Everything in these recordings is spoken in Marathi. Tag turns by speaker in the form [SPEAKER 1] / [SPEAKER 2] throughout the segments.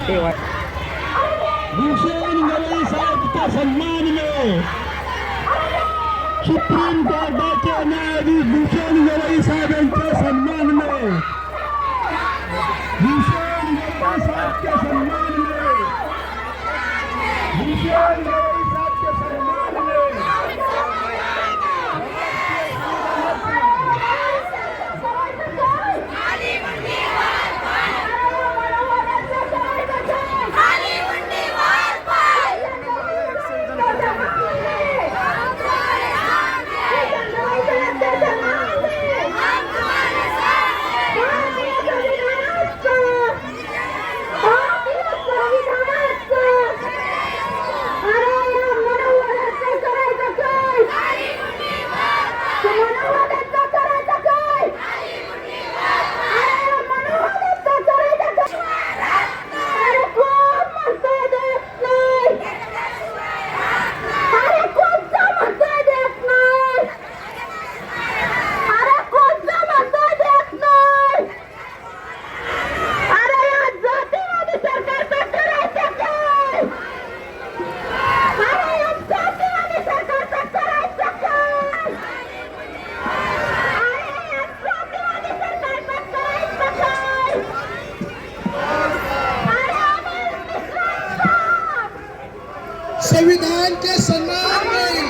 [SPEAKER 1] सेवा भूषण गवई साहेबचा सन्मान मिळो. सुप्रीम कोर्टाचे न्यायाधीश भूषण गवई साहेबांचा सन्मान मिळो. भूषण गवई साहेबचा सन्मान मिळो. भूषण संविधान के सम्मान में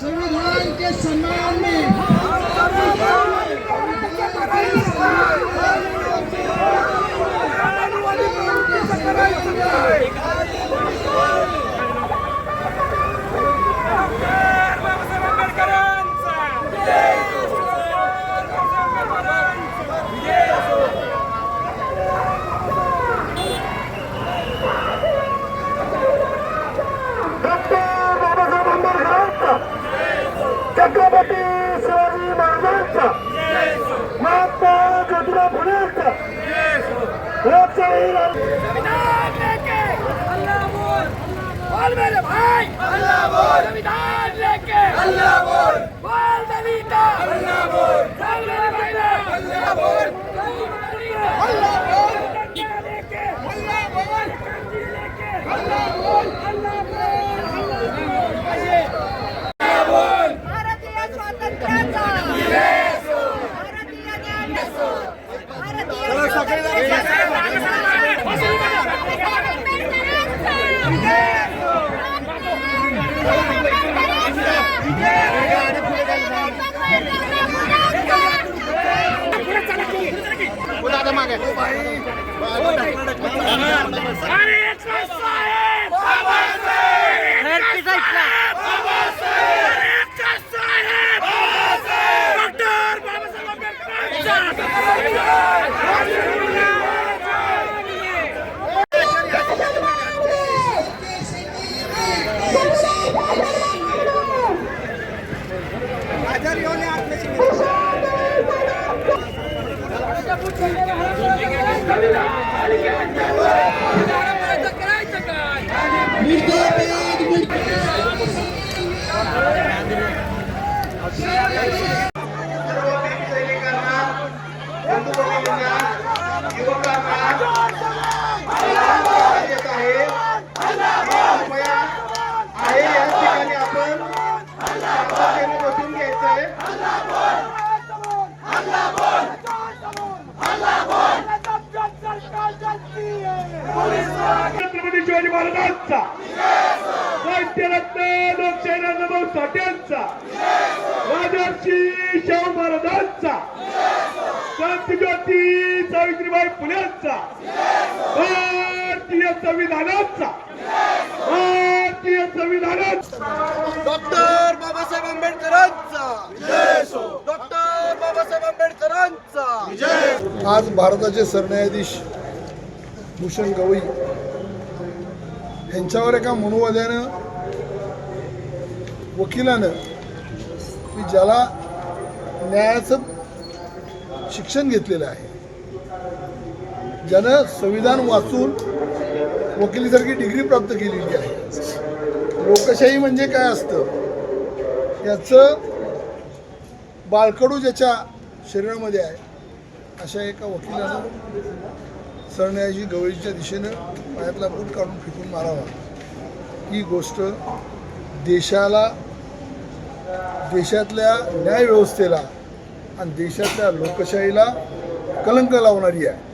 [SPEAKER 1] संविधान के सम्मान में
[SPEAKER 2] संविधान
[SPEAKER 3] के सम्मान में bandita!
[SPEAKER 4] भारतीय
[SPEAKER 3] डॉक्टर बाबासाहेब
[SPEAKER 5] आंबेडकरांचा. डॉक्टर बाबासाहेब आंबेडकरांचा. आज भारताचे सरन्यायाधीश भूषण गवई यांच्यावर एका मनोवाद्यानं वकिलानं की ज्याला न्यायाचं शिक्षण घेतलेलं आहे ज्यानं संविधान वाचून वकिलीसारखी डिग्री प्राप्त केलेली आहे. लोकशाही म्हणजे काय असतं? याचं बाळकडू ज्याच्या शरीरामध्ये आहे अशा एका वकिलानं सरन्यायाची गवळीच्या दिशेनं पायातला बूट काढून फेकून मारावा. ही गोष्ट देशाला देशातल्या न्यायव्यवस्थेला आणि देशातल्या लोकशाहीला कलंक लावणारी आहे.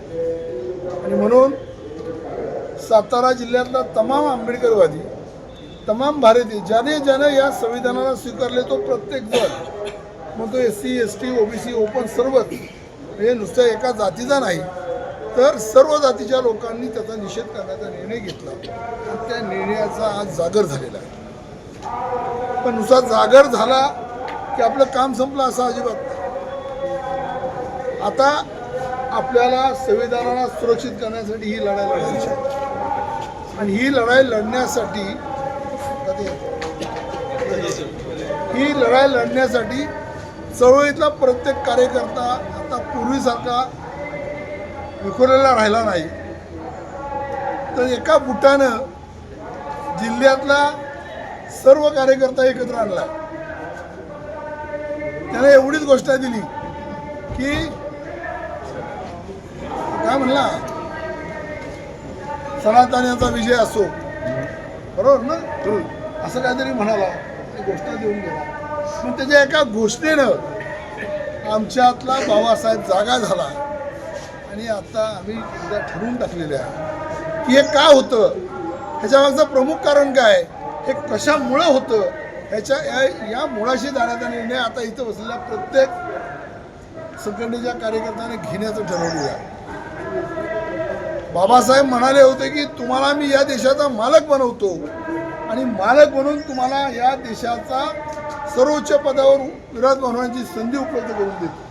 [SPEAKER 5] आणि म्हणून सातारा जिल्ह्यातला तमाम आंबेडकरवादी तमाम भारतीय ज्याने ज्याने या संविधानाला स्वीकारले तो प्रत्येक जण मग तो S C S T OBC open सर्वच हे नुसत्या एका जातीचा नाही तर सर्व जातीच्या लोकांनी त्याचा निषेध करण्याचा निर्णय घेतला. आणि त्या निर्णयाचा आज जागर झालेला आहे. पण नुसता जागर झाला की आपलं काम संपलं असं अजिबात आता आपल्याला संविधानाला सुरक्षित करण्यासाठी ही लढाई लढायची आहे. आणि ही लढाई लढण्यासाठी ही लढाई लढण्यासाठी चळवळीतला प्रत्येक कार्यकर्ता आता पूर्वीसारखा विखुरलेला राहिला नाही. तर एका बुटानं जिल्ह्यातला सर्व कार्यकर्ता एकत्र आणला. त्याने एवढीच गोष्ट दिली की काय म्हणला? सनातन्याचा विजय असो. बरोबर ना? असं काहीतरी म्हणाला. घोषणा देऊन गेला. पण त्याच्या एका घोषणेनं आमच्यातला बाबासाहेब जागा झाला. आणि आता आम्ही उद्या ठरवून टाकलेले आहे की हे का होतं? ह्याच्यामागचं प्रमुख कारण काय? हे कशामुळं होतं? ह्याच्या या या मुळाशी जाण्याचा निर्णय आता इथं बसलेल्या प्रत्येक संघटनेच्या कार्यकर्त्याने घेण्याचं ठरवलेलं आहे. बाबासाहेब म्हणाले होते की तुम्हाला मी या देशाचा मालक बनवतो. आणि मालक म्हणून तुम्हाला या देशाचा सर्वोच्च पदावर विराज बनवण्याची संधी उपलब्ध करून देतो.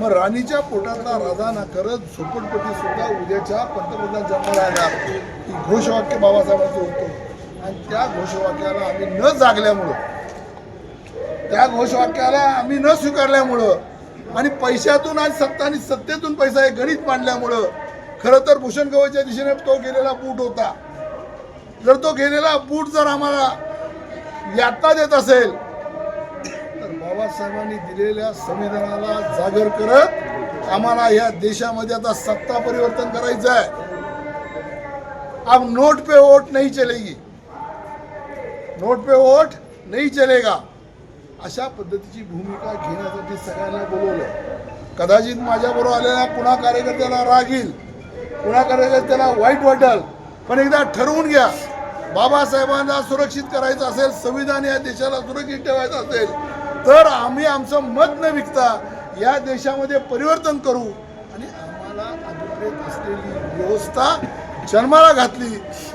[SPEAKER 5] मग राणीच्या पोटातला राजा ना करत झोपडपट्टी सुद्धा उद्याच्या पंतप्रधान जन्माला येणार ही घोषवाक्य बाबासाहेबांचं होतं. आणि त्या घोषवाक्याला आम्ही न जागल्यामुळं त्या घोषवाक्याला आम्ही न स्वीकारल्यामुळं आणि पैशातून आणि सत्ता आणि सत्तेतून पैसा हे गणित मांडल्यामुळं खरं तर भूषण गवईच्या दिशेने तो गेलेला बूट होता. जर तो गेलेला बूट जर आम्हाला यातना देत असेल तर बाबासाहेबांनी दिलेल्या संविधानाला जागर करत आम्हाला या देशामध्ये आता सत्ता परिवर्तन करायचं आहे. अब नोट पे वोट नाही चलेगी. नोट पे वोट नाही चलेगा. अशा पद्धतीची भूमिका घेण्यासाठी सगळ्यांना बोलवलं. कदाचित माझ्याबरोबर आलेल्या पुन्हा कार्यकर्त्याला राग येईल. पुन्हा कार्यकर्त्याला वाईट वाटेल. पण एकदा ठरवून घ्या. बाबासाहेबांना सुरक्षित करायचं असेल संविधान या देशाला सुरक्षित ठेवायचं असेल तर आम्ही आमचं मत न विकता या देशामध्ये परिवर्तन करू. आणि आम्हाला अभिप्रेत असलेली व्यवस्था जन्माला घातली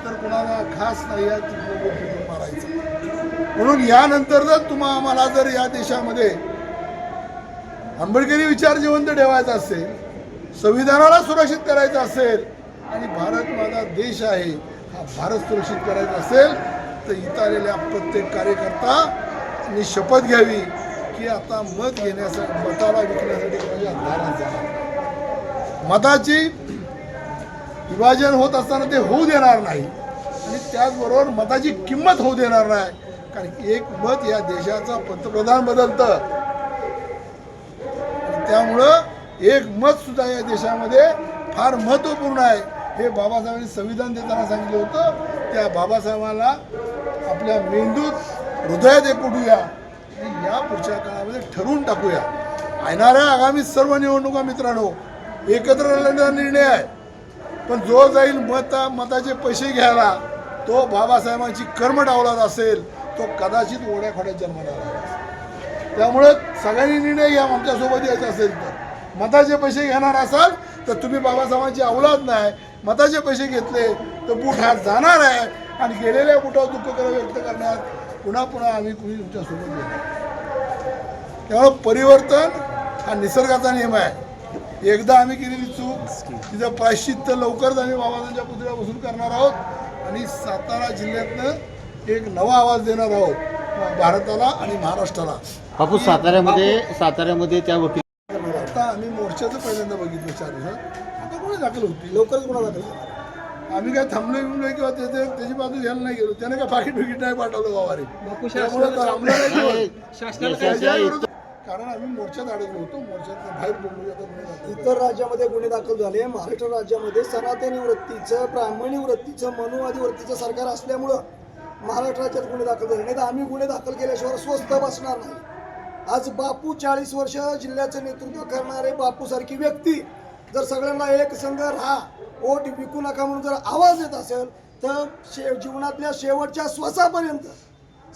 [SPEAKER 5] तर कुणाला खास नाही आहे मारायचं? म्हणून यानंतर जर तुम्हा आम्हाला जर या देशामध्ये आंबेडकरी विचार जिवंत ठेवायचा असेल संविधानाला सुरक्षित करायचं असेल आणि भारत माझा देश आहे भारत सुरक्षित करायचा असेल तर इथं आलेल्या प्रत्येक कार्यकर्ता शपथ घ्यावी की आता मत घेण्यासाठी मताला विकण्यासाठी माझ्या दारात जाणार. मताची विभाजन होत असताना ते होऊ देणार नाही. आणि त्याचबरोबर मताची किंमत होऊ देणार नाही. कारण एक मत या देशाचा पंतप्रधान बदलतं. त्यामुळं एक मत सुद्धा या देशामध्ये फार महत्त्वपूर्ण आहे. हे बाबासाहेबांनी संविधान देताना सांगितलं होतं त्या बाबासाहेबांना आपल्या मेंदूत हृदयात एक आणि या पुढच्या काळामध्ये ठरवून टाकूया. येणाऱ्या आगामी सर्व निवडणुका मित्रांनो एकत्र लढण्याचा निर्णय आहे. पण जो जाईल मत मताचे पैसे घ्यायला तो बाबासाहेबांची कर्म डावलात असेल तो कदाचित ओढ्याखोड्यात जन्माला आला त्यामुळे सगळ्यांनी निर्णय घ्या आमच्यासोबत यायचं असेल तर. मताचे पैसे घेणार असाल तर तुम्ही बाबासाहेबांची अवलाद नाही मताचे पैसे घेतले तर बूट हात जाणार आहे. आणि गेलेल्या बुटावर दुःख कर व्यक्त करण्यात पुन्हा पुन्हा आम्ही कुणी तुमच्यासोबत येणार त्यामुळं परिवर्तन हा निसर्गाचा नियम आहे. एकदा आम्ही केलेली चूक तिचं प्रायश्चित्त लवकरच आम्ही बाबासाहेबांच्या पुतळ्या बसून करणार आहोत. आणि सातारा जिल्ह्यातनं एक नवा आवाज देणार आहोत. भारताला आणि महाराष्ट्राला.
[SPEAKER 6] बापू साताऱ्यामध्ये साताऱ्यामध्ये त्या वकील
[SPEAKER 5] आता आम्ही मोर्चाचं पहिल्यांदा बघितलं चार दिवसात. आता दाखल होती?
[SPEAKER 2] लवकरच गुन्हा दाखल झाला.
[SPEAKER 5] आम्ही काय थांबलोय बिमलोय किंवा त्याचे त्याची बाजू घ्यायला नाही गेलो. त्याने काय पाकिट बिकिट नाही पाठवलं गावारे त्यामुळे थांबलं नाही कारण आम्ही मोर्चात अडकलो होतो. मोर्चात बाहेर पडलो आता गुन्हे दाखल झाले.
[SPEAKER 2] इतर राज्यामध्ये गुन्हे दाखल झाले. महाराष्ट्र राज्यामध्ये सनातनी वृत्तीचं ब्राह्मणी वृत्तीचं मनुवादी वृत्तीचं सरकार असल्यामुळं महाराष्ट्र राज्यात गुन्हे दाखल झाले नाही तर आम्ही गुन्हे दाखल केल्याशिवाय स्वस्थ बसणार नाही. आज बापू चाळीस वर्ष जिल्ह्याचं नेतृत्व करणारे बापूसारखी व्यक्ती जर सगळ्यांना एक संघ राहा ओट विकू नका म्हणून जर आवाज येत असेल तर शे जीवनातल्या शेवटच्या श्वासापर्यंत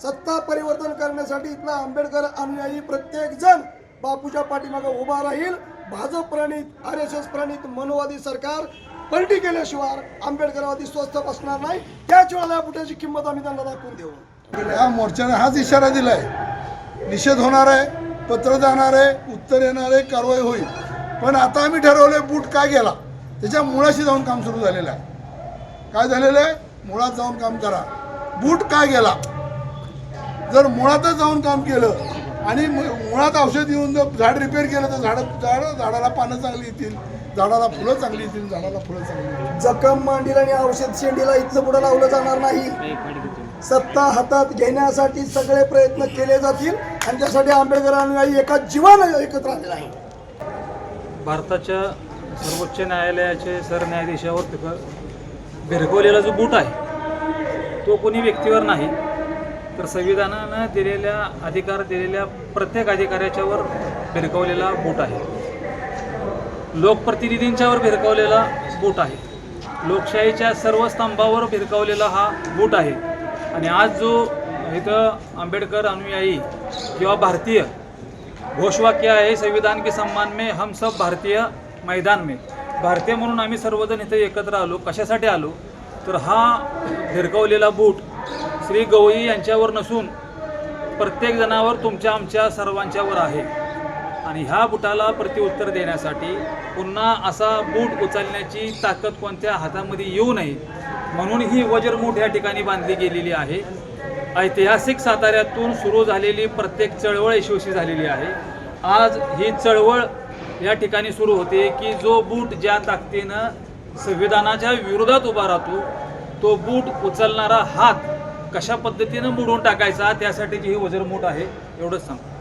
[SPEAKER 2] सत्ता परिवर्तन करण्यासाठी इथला आंबेडकर अनुयायी प्रत्येक जण बापूच्या पाठीमागे उभा राहील. भाजप प्रणित आर एस एस प्रणित मनोवादी सरकार पलटी केल्याशिवाय आंबेडकरवादी स्वस्त बसणार नाही. त्याच वेळेला बुटाची किंमत आम्ही त्यांना दाखवून देऊ.
[SPEAKER 5] या मोर्चाने हाच इशारा दिलाय. निषेध होणार आहे पत्र जाणार आहे उत्तर येणार आहे कारवाई होईल. पण आता आम्ही ठरवलंय बूट काय गेला? त्याच्या मुळाशी जाऊन काम सुरू झालेलं आहे. काय झालेलं आहे? मुळात जाऊन काम करा. बूट काय गेला? जर मुळातच जाऊन काम केलं आणि मुळात औषध येऊन जर झाड रिपेअर केलं तर झाड झाड झाडाला पानं चांगली येतील. झाडाला फुलं चांगली येतील झाडाला फुलं चांगली
[SPEAKER 2] जखम मांडीला आणि औषध शेंडीला इथलं पुढं लावलं जाणार नाही. सत्ता हातात घेण्यासाठी सगळे प्रयत्न केले जातील. आणि त्यासाठी आंबेडकरांनी एका जीवानं एकत्र आलेला आहे.
[SPEAKER 7] भारताच्या सर्वोच्च न्यायालयाचे सरन्यायाधीशावर तिथं भिरकवलेला जो बूट आहे तो कोणी व्यक्तीवर नाही. तर संविधानानं दिलेल्या अधिकार दिलेल्या प्रत्येक अधिकाऱ्याच्यावर भिरकवलेला बूट आहे. लोकप्रतिनिधींच्यावर भिरकवलेला बूट आहे. लोकशाहीच्या सर्व स्तंभावर भिरकवलेला हा बूट आहे. आणि आज जो इथं आंबेडकर अनुयायी किंवा भारतीय घोषवाक्य आहे संविधान के सम्मान में हम सब भारतीय मैदान में। भारतीय म्हणून आम्ही सर्वजण इथे एकत्र आलो कशासाठी आलो? तर हा भिरकवलेला बूट श्री गवई यांच्यावर नसून प्रत्येक जणावर तुमच्या आमच्या सर्वांच्यावर आहे. आणि ह्या बुटाला प्रत्युत्तर देण्यासाठी पुन्हा असा बूट उचलण्याची ताकद कोणत्या हातामध्ये येऊ नये म्हणून ही वज्रमूठ या ठिकाणी बांधली गेलेली आहे. ऐतिहासिक साताऱ्यातून सुरू झालेली प्रत्येक चळवळ यशस्वी झालेली आहे. आज ही चळवळ या ठिकाणी सुरू होते की जो बूट ज्या ताकदीनं संविधानाच्या विरोधात उभा राहतो तो बूट उचलणारा हात कशा पद्धतीनं मोडून टाकायचा त्यासाठीची ही वजरमूट आहे एवढंच सांगतो.